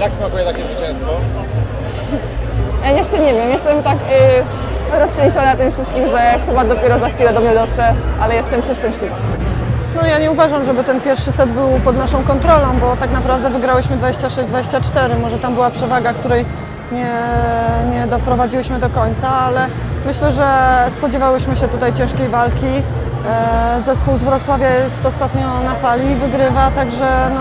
Jak smakuje takie zwycięstwo? Ja jeszcze nie wiem, jestem tak y, roztrzęsiona tym wszystkim, że chyba dopiero za chwilę do mnie dotrze, ale jestem przeszczęśliwa. No ja nie uważam, żeby ten pierwszy set był pod naszą kontrolą, bo tak naprawdę wygrałyśmy 26-24. Może tam była przewaga, której nie, nie doprowadziłyśmy do końca, ale myślę, że spodziewałyśmy się tutaj ciężkiej walki. E, Zespół z Wrocławia jest ostatnio na fali, wygrywa, także no,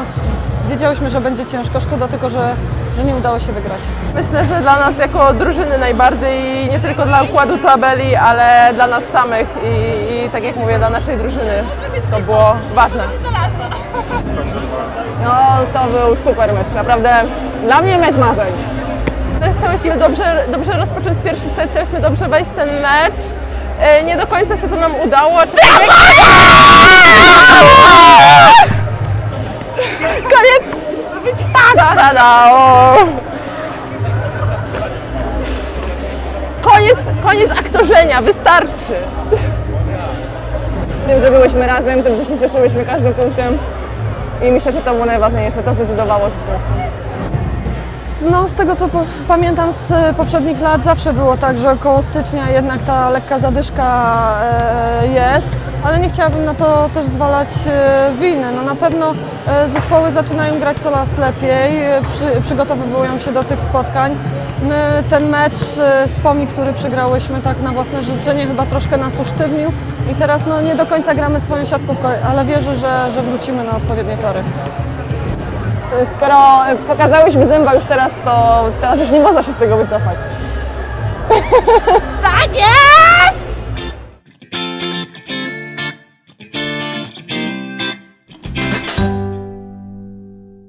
wiedziałyśmy, że będzie ciężko. Szkoda tylko, że, że nie udało się wygrać. Myślę, że dla nas jako drużyny najbardziej, nie tylko dla układu tabeli, ale dla nas samych i, i tak jak mówię, dla naszej drużyny to było ważne. No to był super mecz, naprawdę dla mnie mecz marzeń. Chciałyśmy dobrze, dobrze rozpocząć pierwszy set, chciałyśmy dobrze wejść w ten mecz. E, Nie do końca się to nam udało. aczkolwiek- da, da, da, o. Koniec, koniec aktorzenia, wystarczy. Tym, że byłyśmy razem, tym, że się cieszyłyśmy każdym punktem i myślę, że to było najważniejsze, to zdecydowało zwycięstwo. No, z tego co pamiętam z e, poprzednich lat, zawsze było tak, że około stycznia jednak ta lekka zadyszka e, jest, ale nie chciałabym na to też zwalać e, winy. No, na pewno e, zespoły zaczynają grać coraz lepiej, e, przy, przygotowują się do tych spotkań. My ten mecz z Pomi, który przegrałyśmy tak na własne życzenie, chyba troszkę nas usztywnił i teraz no, nie do końca gramy swoją siatkówką, ale wierzę, że, że wrócimy na odpowiednie tory. Skoro pokazałyśmy zęba już teraz, to teraz już nie można się z tego wycofać. tak jest!